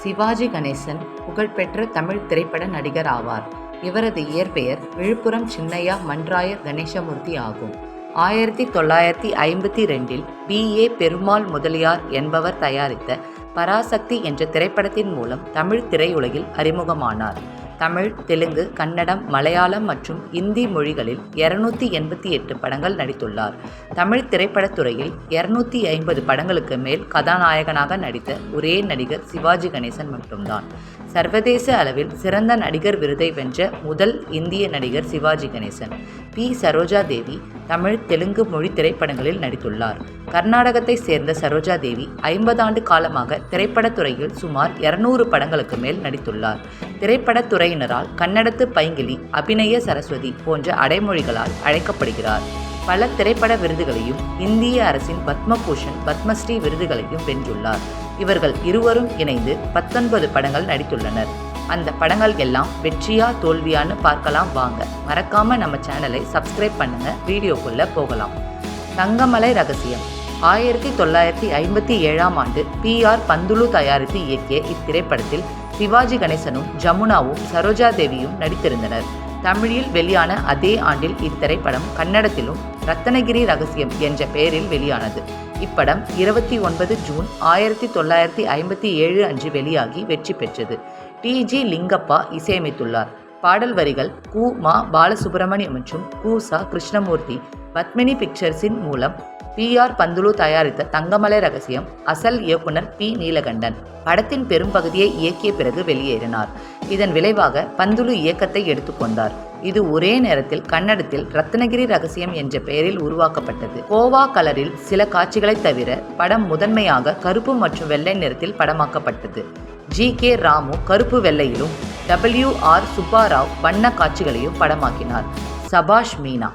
சிவாஜி கணேசன் புகழ்பெற்ற தமிழ் திரைப்பட நடிகர் ஆவார். இவரது இயற்பெயர் விழுப்புரம் சின்னையா மன்றாயர் கணேசமூர்த்தி ஆகும். ஆயிரத்தி தொள்ளாயிரத்தி ஐம்பத்தி ரெண்டில் பி. ஏ. பெருமாள் முதலியார் என்பவர் தயாரித்த பராசக்தி என்ற திரைப்படத்தின் மூலம் தமிழ் திரையுலகில் அறிமுகமானார். தமிழ் தெலுங்கு கன்னடம் மலையாளம் மற்றும் இந்தி மொழிகளில் இருநூத்தி எண்பத்தி எட்டு படங்கள் நடித்துள்ளார். தமிழ் திரைப்படத்துறையில் இருநூத்தி ஐம்பது படங்களுக்கு மேல் கதாநாயகனாக நடித்த ஒரே நடிகர் சிவாஜி கணேசன் மட்டும்தான். சர்வதேச அளவில் சிறந்த நடிகர் விருதை வென்ற முதல் இந்திய நடிகர் சிவாஜி கணேசன். பி. சரோஜா தேவி தமிழ் தெலுங்கு மொழி திரைப்படங்களில் நடித்துள்ளார். கர்நாடகத்தை சேர்ந்த சரோஜா தேவி ஐம்பதாண்டு காலமாக திரைப்படத்துறையில் சுமார் இருநூறு படங்களுக்கு மேல் நடித்துள்ளார். திரைப்படத்துறையினரால் கன்னடத்து பைங்கிலி அபிநய சரஸ்வதி போன்ற அடைமொழிகளால் அழைக்கப்படுகிறார். பல திரைப்பட விருதுகளையும் இந்திய அரசின் பத்மபூஷன் பத்மஸ்ரீ விருதுகளையும் வென்றுள்ளார். இவர்கள் இருவரும் இணைந்து பத்தொன்பது படங்கள் நடித்துள்ளனர். அந்த படங்கள் எல்லாம் வெற்றியா தோல்வியான்னு பார்க்கலாம் வாங்க. மறக்காம நம்ம சேனலை சப்ஸ்கிரைப் பண்ணுங்க. வீடியோக்குள்ள போகலாம். தங்கமலை ரகசியம். ஆயிரத்தி தொள்ளாயிரத்தி ஐம்பத்தி ஏழாம் ஆண்டு பி ஆர் பந்துலு தயாரித்து இயக்கிய இத்திரைப்படத்தில் சிவாஜி கணேசனும் ஜமுனாவும் சரோஜா தேவியும் நடித்திருந்தனர். தமிழில் வெளியான அதே ஆண்டில் இத்திரைப்படம் கன்னடத்திலும் ரத்தனகிரி ரகசியம் என்ற பெயரில் வெளியானது. இப்படம் இருபத்தி ஒன்பது ஜூன் ஆயிரத்தி தொள்ளாயிரத்தி ஐம்பத்தி ஏழு அன்று வெளியாகி வெற்றி பெற்றது. டி. ஜி. லிங்கப்பா இசையமைத்துள்ளார். பாடல் வரிகள் கு. மா. பாலசுப்ரமணியம் மற்றும் கு. சா. கிருஷ்ணமூர்த்தி பத்மினி பிக்சர்ஸின் மூலம் பி ஆர் பந்துலு தயாரித்த தங்கமலை ரகசியம் அசல் இயக்குனர் பி. நீலகண்டன். படத்தின் பெரும்பகுதியை இயக்கிய பிறகு வெளியேறினார். இதன் விளைவாக பந்துலு இயக்கத்தை எடுத்துக்கொண்டார் இது ஒரே நேரத்தில் கன்னடத்தில் ரத்னகிரி ரகசியம் என்ற பெயரில் உருவாக்கப்பட்டது. கோவா கலரில் சில காட்சிகளை தவிர படம் முதன்மையாக கருப்பு மற்றும் வெள்ளை நிறத்தில் படமாக்கப்பட்டது. ஜி. கே. ராமு கருப்பு வெள்ளையிலும் டபிள்யூ. ஆர். சுப்பாராவ் வண்ண காட்சிகளையும் படமாக்கினார். சபாஷ் மீனா.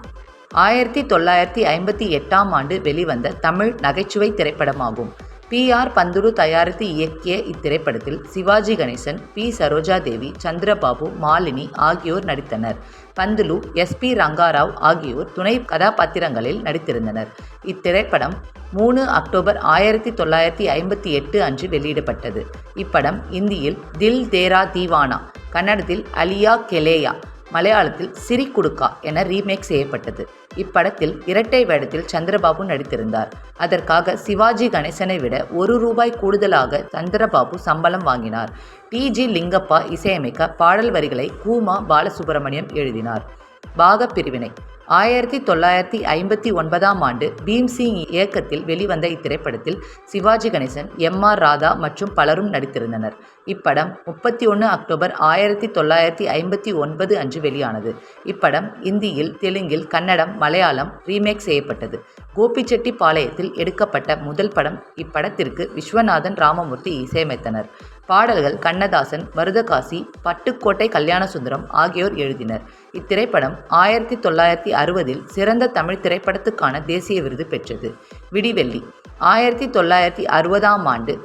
ஆயிரத்தி தொள்ளாயிரத்தி ஐம்பத்தி எட்டாம் ஆண்டு வெளிவந்த தமிழ் நகைச்சுவை திரைப்படமாகும். பி. ஆர். பந்துரு தயாரித்து இயக்கிய இத்திரைப்படத்தில் சிவாஜி கணேசன் பி. சரோஜா தேவி சந்திரபாபு மாலினி ஆகியோர் நடித்தனர். பந்துலு எஸ். பி. ரங்காராவ் ஆகியோர் துணை கதாபாத்திரங்களில் நடித்திருந்தனர். இத்திரைப்படம் மூணு அக்டோபர் ஆயிரத்தி தொள்ளாயிரத்தி ஐம்பத்தி எட்டு அன்று வெளியிடப்பட்டது. இப்படம் இந்தியில் தில் தேரா தீவானா கன்னடத்தில் அலியா கெலேயா மலையாளத்தில் சிரி குடுக்கா என ரீமேக் செய்யப்பட்டது. இப்படத்தில் இரட்டை வேடத்தில் சந்திரபாபு நடித்திருந்தார். அதற்காக சிவாஜி கணேசனை விட ஒரு ரூபாய் கூடுதலாக சந்திரபாபு சம்பளம் வாங்கினார். டி. ஜி. லிங்கப்பா இசையமைக்க பாடல் வரிகளை கூமா பாலசுப்ரமணியம் எழுதினார். பாக பிரிவினை ஆயிரத்தி தொள்ளாயிரத்தி ஐம்பத்தி ஒன்பதாம் ஆண்டு பீம்சிங் இயக்கத்தில் வெளிவந்த இத்திரைப்படத்தில் சிவாஜி கணேசன் எம் ஆர் ராதா மற்றும் பலரும் நடித்திருந்தனர். இப்படம் முப்பத்தி ஒன்று அக்டோபர் ஆயிரத்தி தொள்ளாயிரத்தி ஐம்பத்தி ஒன்பது அன்று வெளியானது. இப்படம் இந்தியில் தெலுங்கில் கன்னடம் மலையாளம் ரீமேக் செய்யப்பட்டது. கோபிச்செட்டி பாளையத்தில் எடுக்கப்பட்ட முதல் படம் இப்படத்திற்கு விஸ்வநாதன் ராமமூர்த்தி இசையமைத்தனர். பாடல்கள் கண்ணதாசன் மருதகாசி பட்டுக்கோட்டை கல்யாணசுந்தரம் ஆகியோர் எழுதினர். இத்திரைப்படம் ஆயிரத்தி தொள்ளாயிரத்தி அறுபதில் சிறந்த தமிழ் திரைப்படத்துக்கான தேசிய விருது பெற்றது. விடிவெள்ளி ஆயிரத்தி தொள்ளாயிரத்தி அறுபதாம் ஆண்டு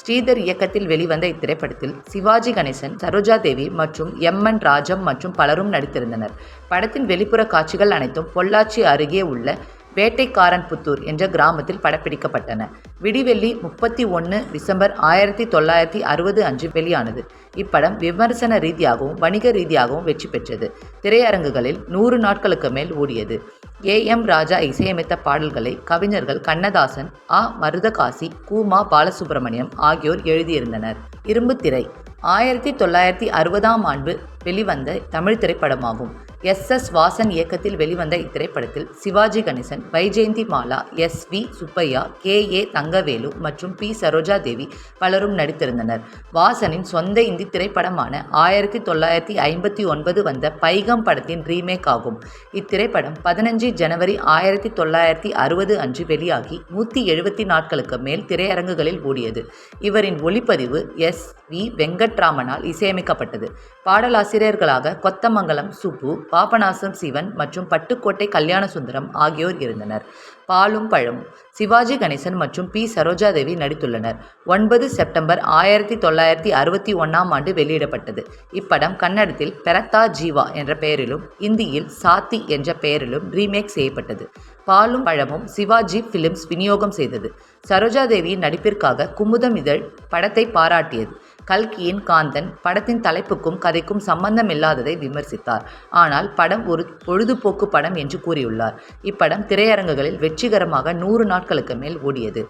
ஸ்ரீதர் இயக்கத்தில் வெளிவந்த இத்திரைப்படத்தில் சிவாஜி கணேசன் சரோஜா தேவி மற்றும் எம் என் ராஜம் மற்றும் பலரும் நடித்திருந்தனர். படத்தின் வெளிப்புற காட்சிகள் அனைத்தும் பொள்ளாச்சி அருகே உள்ள வேட்டைக்காரன் புத்தூர் என்ற கிராமத்தில் படப்பிடிக்கப்பட்டன. விடிவெள்ளி முப்பத்தி ஒன்று டிசம்பர் ஆயிரத்தி தொள்ளாயிரத்தி அறுபது அன்று வெளியானது. இப்படம் விமர்சன ரீதியாகவும் வணிக ரீதியாகவும் வெற்றி பெற்றது. திரையரங்குகளில் நூறு நாட்களுக்கு மேல் ஓடியது. ஏ. எம். ராஜா இசையமைத்த பாடல்களை கவிஞர்கள் கண்ணதாசன் ஆ. மருதகாசி கூமா பாலசுப்ரமணியம் ஆகியோர் எழுதியிருந்தனர். இரும்புத்திரை ஆயிரத்தி தொள்ளாயிரத்தி அறுபதாம் ஆண்டு வெளிவந்த தமிழ் திரைப்படமாகும். எஸ் எஸ் வாசன் இயக்கத்தில் வெளிவந்த இத்திரைப்படத்தில் Sivaji Ganesan Vyjayanthi Mala S V Subbaiah K A Thangavelu மற்றும் பி சரோஜா தேவி பலரும் நடித்திருந்தனர். வாசனின் சொந்த இந்தி திரைப்படமான ஆயிரத்தி தொள்ளாயிரத்தி ஐம்பத்தி ஒன்பது வந்த பைகம் படத்தின் ரீமேக் ஆகும். இத்திரைப்படம் பதினஞ்சு ஜனவரி ஆயிரத்தி தொள்ளாயிரத்தி அறுபது அன்று வெளியாகி நூற்றி எழுபத்தி நாட்களுக்கு மேல் திரையரங்குகளில் ஓடியது. இவரின் ஒளிப்பதிவு எஸ் வி வெங்கட்ராமனால் இசையமைக்கப்பட்டது. பாடலாசிரியர்களாக கொத்தமங்கலம் சுப்பு பாபநாசம் சிவன் மற்றும் பட்டுக்கோட்டை கல்யாணசுந்தரம் ஆகியோர் இருந்தனர். பாலும் பழமும் சிவாஜி கணேசன் மற்றும் பி. சரோஜாதேவி நடித்துள்ளனர். ஒன்பது செப்டம்பர் ஆயிரத்தி தொள்ளாயிரத்தி அறுபத்தி ஒன்றாம் ஆண்டு வெளியிடப்பட்டது. இப்படம் கன்னடத்தில் பெரத்தா ஜீவா என்ற பெயரிலும் இந்தியில் சாத்தி என்ற பெயரிலும் ரீமேக் செய்யப்பட்டது. பாலும் பழமும் சிவாஜி பிலிம்ஸ் விநியோகம் செய்தது. சரோஜாதேவியின் நடிப்பிற்காக குமுதம் இதழ் படத்தை பாராட்டியது. கல்கியின் காந்தன் படத்தின் தலைப்புக்கும் கதைக்கும் சம்பந்தமில்லாததை விமர்சித்தார். ஆனால் படம் ஒரு பொழுதுபோக்கு படம் என்று கூறியுள்ளார். இப்படம் திரையரங்குகளில் வெற்றிகரமாக நூறு நாட்களுக்கு மேல் ஓடியது.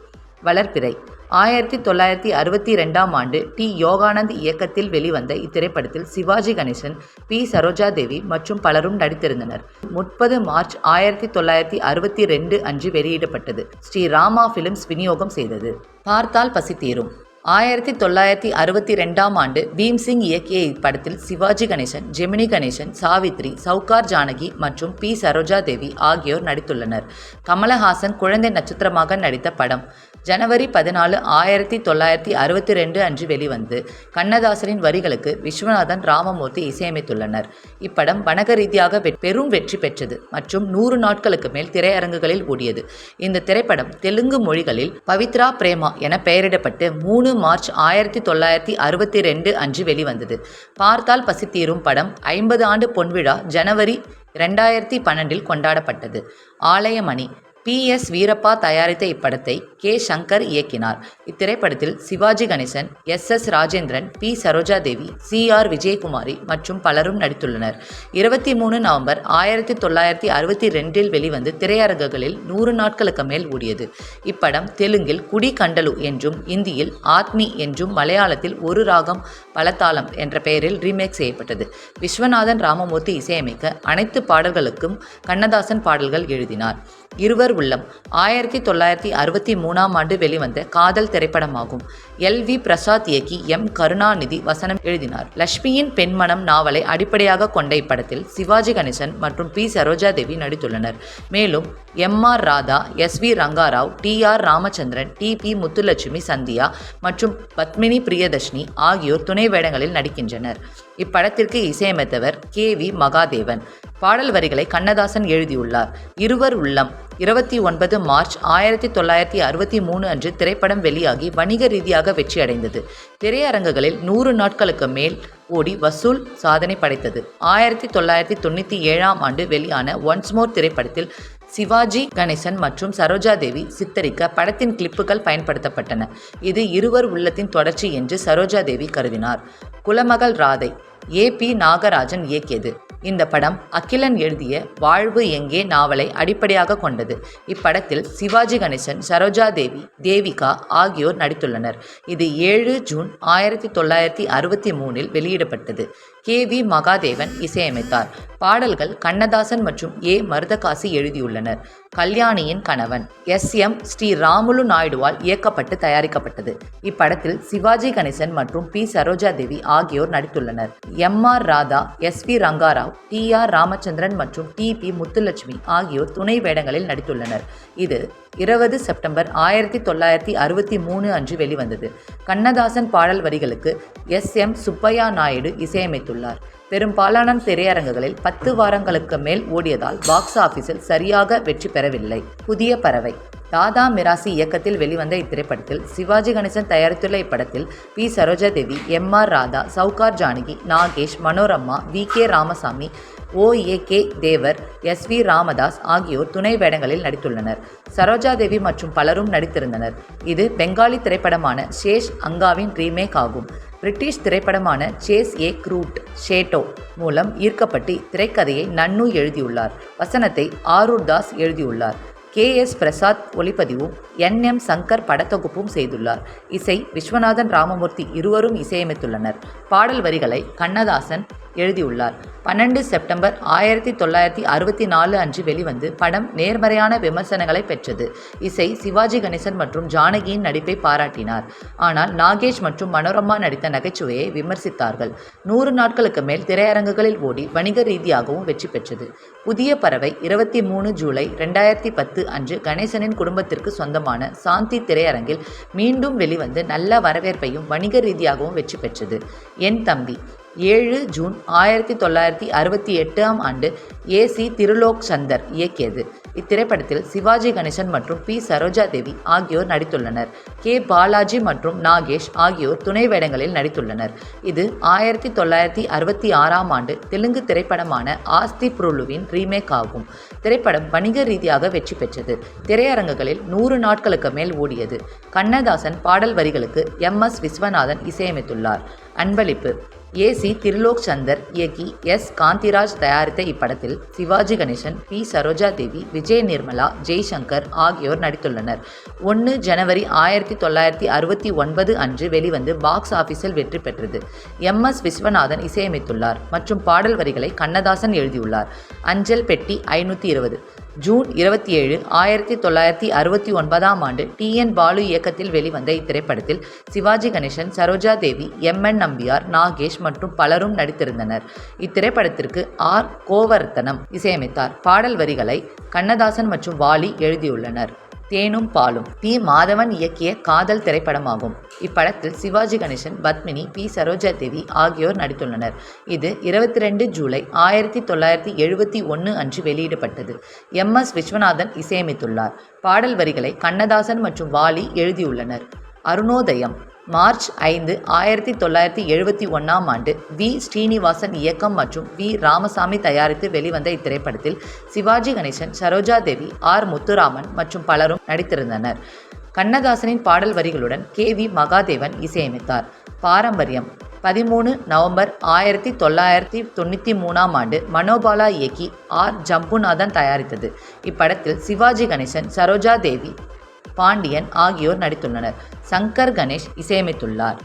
வளர்பிறை ஆயிரத்தி தொள்ளாயிரத்தி அறுபத்தி ரெண்டாம் ஆண்டு டி. யோகானந்த் இயக்கத்தில் வெளிவந்த இத்திரைப்படத்தில் சிவாஜி கணேசன் பி. சரோஜா தேவி மற்றும் பலரும் நடித்திருந்தனர். முப்பது மார்ச் ஆயிரத்தி தொள்ளாயிரத்தி அறுபத்தி ரெண்டு அன்று வெளியிடப்பட்டது. ஸ்ரீ ராமா பிலிம்ஸ் விநியோகம் செய்தது. பார்த்தால் பசி தீரும் ஆயிரத்தி தொள்ளாயிரத்தி அறுபத்தி ரெண்டாம் ஆண்டு பீம்சிங் இயக்கிய இப்படத்தில் சிவாஜி கணேசன் ஜெமினி கணேசன் சாவித்ரி சவுகார் ஜானகி மற்றும் பி. சரோஜா தேவி ஆகியோர் நடித்துள்ளனர். கமலஹாசன் குழந்தை நட்சத்திரமாக நடித்த படம். ஜனவரி பதினாலு ஆயிரத்தி தொள்ளாயிரத்தி அறுபத்தி ரெண்டு அன்று வெளிவந்து கண்ணதாசனின் வரிகளுக்கு விஸ்வநாதன் ராமமூர்த்தி இசையமைத்துள்ளனர். இப்படம் வணக்க ரீதியாக வெ- பெரும் வெற்றி பெற்றது மற்றும் நூறு நாட்களுக்கு மேல் திரையரங்குகளில் ஓடியது. இந்த திரைப்படம் தெலுங்கு மொழிகளில் பவித்ரா பிரேமா என பெயரிடப்பட்டு மூணு மார்ச் ஆயிரத்தி தொள்ளாயிரத்தி அறுபத்தி ரெண்டு அன்று வெளிவந்தது. பார்த்தால் பசி தீரும் படம் ஐம்பது ஆண்டு பொன்விழா ஜனவரி ரெண்டாயிரத்தி பன்னெண்டில் கொண்டாடப்பட்டது. ஆலயமணி பி. எஸ். வீரப்பா தயாரித்த இப்படத்தை கே. சங்கர் இயக்கினார். இத்திரைப்படத்தில் Sivaji Ganesan S. S. Rajendran B. Saroja Devi C. R. Vijayakumari மற்றும் பலரும் நடித்துள்ளனர். இருபத்தி மூணு நவம்பர் ஆயிரத்தி தொள்ளாயிரத்தி அறுபத்தி ரெண்டில் வெளிவந்து திரையரங்குகளில் நூறு நாட்களுக்கு மேல் ஓடியது. இப்படம் தெலுங்கில் குடி கண்டலு என்றும் இந்தியில் ஆத்மி என்றும் மலையாளத்தில் ஒரு ராகம் பலதாளம் என்ற பெயரில் ரீமேக் செய்யப்பட்டது. விஸ்வநாதன் ராமமூர்த்தி இசையமைக்க அனைத்து பாடல்களுக்கும் கண்ணதாசன் பாடல்கள் எழுதினார். இருவர் உள்ளம். ஆயிரத்தி தொள்ளாயிரத்தி அறுபத்தி மூணாம் ஆண்டு வெளிவந்த காதல் திரைப்படமாகும். எல். வி. பிரசாத் இயக்கி எம். கருணாநிதி வசனம் எழுதினார். லட்சுமியின் பெண்மனம் நாவலை அடிப்படையாக கொண்ட இப்படத்தில் சிவாஜி கணேசன் மற்றும் பி. சரோஜா தேவி நடித்துள்ளனர். மேலும் M. R. Radha S. V. Ranga Rao T. R. Ramachandran T. P. Muthulakshmi Sandhya மற்றும் பத்மினி பிரியதர்ஷினி ஆகியோர் துணை வேடங்களில் நடிக்கின்றனர். இப்படத்திற்கு இசையமைத்தவர் கே. வி. மகாதேவன். பாடல் வரிகளை கண்ணதாசன் எழுதியுள்ளார். இருவர் உள்ளம். இருபத்தி ஒன்பது மார்ச் ஆயிரத்தி தொள்ளாயிரத்தி அறுபத்தி மூணு அன்று திரைப்படம் வெளியாகி வணிக ரீதியாக வெற்றியடைந்தது. திரையரங்குகளில் நூறு நாட்களுக்கு மேல் ஓடி வசூல் சாதனை படைத்தது. ஆயிரத்தி தொள்ளாயிரத்தி தொண்ணூற்றி ஏழாம் ஆண்டு வெளியான ஒன்ஸ் மோர் திரைப்படத்தில் சிவாஜி கணேசன் மற்றும் சரோஜா தேவி சித்தரிக்க படத்தின் கிளிப்புகள் பயன்படுத்தப்பட்டன. இது இருவர் உள்ளத்தின் தொடர்ச்சி என்று சரோஜா தேவி கருதினார். குலமகள் ராதை ஏ பி நாகராஜன் இயக்கியது. இந்த படம் அகிலன் எழுதிய வாழ்வு எங்கே நாவலை அடிப்படையாக கொண்டது. இப்படத்தில் சிவாஜி கணேசன் சரோஜா தேவி தேவிகா ஆகியோர் நடித்துள்ளனர். இது ஏழு ஜூன் ஆயிரத்தி தொள்ளாயிரத்தி அறுபத்தி மூணில் வெளியிடப்பட்டது. கே வி மகாதேவன் இசையமைத்தார். பாடல்கள் கண்ணதாசன் மற்றும் ஏ மருதகாசி எழுதியுள்ளனர். கல்யாணியின் கணவன் எஸ் எம் ஸ்ரீ ராமுலு நாயுடுவால் இயக்கப்பட்டு தயாரிக்கப்பட்டது. இப்படத்தில் சிவாஜி கணேசன் மற்றும் பி சரோஜா தேவி ஆகியோர் நடித்துள்ளனர். M R Radha S V Ranga Rao T R Ramachandran மற்றும் டி பி முத்துலட்சுமி ஆகியோர் துணை வேடங்களில் நடித்துள்ளனர். இது இருபது செப்டம்பர் ஆயிரத்தி தொள்ளாயிரத்தி அறுபத்தி மூணு அன்று வெளிவந்தது. கண்ணதாசன் பாடல் வரிகளுக்கு எஸ் எம் சுப்பையா நாயுடு இசையமைத்துள்ளார் பெரும்பாலான திரையரங்குகளில் பத்து வாரங்களுக்கு மேல் ஓடியதால் பாக்ஸ் ஆபீஸில் சரியாக வெற்றி பெறவில்லை. புதிய பறவை. தாதா மிராசி இயக்கத்தில் வெளிவந்த இத்திரைப்படத்தில் சிவாஜி கணேசன் தயாரித்துள்ள இப்படத்தில் B. Saroja Devi M. R. Radha Sowcar Janaki Nagesh Manorama V. K. Ramasamy O A K Devar S V Ramadas ஆகியோர் துணை வேடங்களில் நடித்துள்ளனர். சரோஜா தேவி மற்றும் பலரும் நடித்திருந்தனர். இது பெங்காலி திரைப்படமான சேஷ் அங்காவின் ரீமேக் ஆகும். பிரிட்டிஷ் திரைப்படமான சேஸ் ஏ க்ரூட் ஷேட்டோ மூலம் ஈர்க்கப்பட்டு திரைக்கதையை நன்னு எழுதியுள்ளார். வசனத்தை ஆரூர் தாஸ் எழுதியுள்ளார். கே எஸ் பிரசாத் ஒளிப்பதிவும் என் எம் சங்கர் படத்தொகுப்பும் செய்துள்ளார். இசை விஸ்வநாதன் ராமமூர்த்தி இருவரும் இசையமைத்துள்ளனர். பாடல் வரிகளை கண்ணதாசன் எழுதியுள்ளார். பன்னெண்டு செப்டம்பர் ஆயிரத்தி தொள்ளாயிரத்தி அறுபத்தி நாலு அன்று வெளிவந்து படம் நேர்மறையான விமர்சனங்களை பெற்றது. இசை சிவாஜி கணேசன் மற்றும் ஜானகியின் நடிப்பை பாராட்டினார். ஆனால் நாகேஷ் மற்றும் மனோரமா நடித்த நகைச்சுவையை விமர்சித்தார்கள். நூறு நாட்களுக்கு மேல் திரையரங்குகளில் ஓடி வணிக ரீதியாகவும் வெற்றி பெற்றது. புதிய பறவை இருபத்தி மூணு ஜூலை ரெண்டாயிரத்தி பத்து அன்று கணேசனின் குடும்பத்திற்கு சொந்தமான சாந்தி திரையரங்கில் மீண்டும் வெளிவந்து நல்ல வரவேற்பையும் வணிக ரீதியாகவும் வெற்றி பெற்றது. என் தம்பி ஏழு ஜூன் ஆயிரத்தி தொள்ளாயிரத்தி அறுபத்தி எட்டாம் ஆண்டு ஏ சி திருலோக் சந்தர் இயக்கியது. இத்திரைப்படத்தில் சிவாஜி கணேசன் மற்றும் பி. சரோஜா தேவி ஆகியோர் நடித்துள்ளனர். கே. பாலாஜி மற்றும் நாகேஷ் ஆகியோர் துணை வேடங்களில் நடித்துள்ளனர். இது ஆயிரத்தி தொள்ளாயிரத்தி அறுபத்தி ஆறாம் ஆண்டு தெலுங்கு திரைப்படமான ஆஸ்தி புருளுவின் ரீமேக் ஆகும். திரைப்படம் வணிக ரீதியாக வெற்றி பெற்றது. திரையரங்குகளில் நூறு நாட்களுக்கு மேல் ஓடியது. கண்ணதாசன் பாடல் வரிகளுக்கு எம். எஸ். விஸ்வநாதன் இசையமைத்துள்ளார். அன்பளிப்பு. ஏசி திருலோக் சந்தர் இயக்கி எஸ் காந்திராஜ் தயாரித்த இப்படத்தில் சிவாஜி கணேசன் பி சரோஜா தேவி விஜய் நிர்மலா ஜெய்சங்கர் ஆகியோர் நடித்துள்ளனர். ஒன்று ஜனவரி ஆயிரத்தி தொள்ளாயிரத்தி அறுபத்தி ஒன்பது அன்று வெளிவந்து பாக்ஸ் ஆஃபீஸில் வெற்றி பெற்றது. எம் எஸ் விஸ்வநாதன் இசையமைத்துள்ளார் மற்றும் பாடல் வரிகளை கண்ணதாசன் எழுதியுள்ளார். அஞ்சல் பெட்டி ஐநூற்றி இருபது. ஜூன் இருபத்தி ஏழு ஆயிரத்தி தொள்ளாயிரத்தி அறுபத்தி ஒன்பதாம் ஆண்டு டி என் பாலு இயக்கத்தில் வெளிவந்த இத்திரைப்படத்தில் சிவாஜி கணேசன் சரோஜா தேவி எம் என் நம்பியார் நாகேஷ் மற்றும் பலரும் நடித்திருந்தனர். இத்திரைப்படத்திற்கு ஆர். கோவர்த்தனம் இசையமைத்தார். பாடல் வரிகளை கண்ணதாசன் மற்றும் வாலி எழுதியுள்ளனர். தேனும் பாலும். பி. மாதவன் இயக்கிய காதல் திரைப்படமாகும். இப்படத்தில் சிவாஜி கணேசன் பத்மினி பி. சரோஜா தேவி ஆகியோர் நடித்துள்ளனர். இது இருபத்தி ரெண்டு ஜூலை ஆயிரத்தி தொள்ளாயிரத்தி எழுபத்தி ஒன்று அன்று வெளியிடப்பட்டது. எம். எஸ். விஸ்வநாதன் இசையமைத்துள்ளார். பாடல் வரிகளை கண்ணதாசன் மற்றும் வாலி எழுதியுள்ளனர். அருணோதயம். மார்ச் ஐந்து ஆயிரத்தி தொள்ளாயிரத்தி எழுபத்தி ஒன்றாம் ஆண்டு வி. ஸ்ரீனிவாசன் இயக்கம் மற்றும் வி. ராமசாமி தயாரித்து வெளிவந்த இத்திரைப்படத்தில் சிவாஜி கணேசன் சரோஜா தேவி ஆர். முத்துராமன் மற்றும் பலரும் நடித்திருந்தனர். கண்ணதாசனின் பாடல் வரிகளுடன் கே. வி. மகாதேவன் இசையமைத்தார். பாரம்பரியம். பதிமூணு நவம்பர் ஆயிரத்தி தொள்ளாயிரத்தி தொண்ணூற்றி மூணாம் ஆண்டு மனோபாலா இயக்கி ஆர். ஜம்புநாதன் தயாரித்தது. இப்படத்தில் சிவாஜி கணேசன் சரோஜா தேவி பாண்டியன் ஆகியோர் நடித்துள்ளனர். சங்கர் கணேஷ் இசையமைத்துள்ளார்.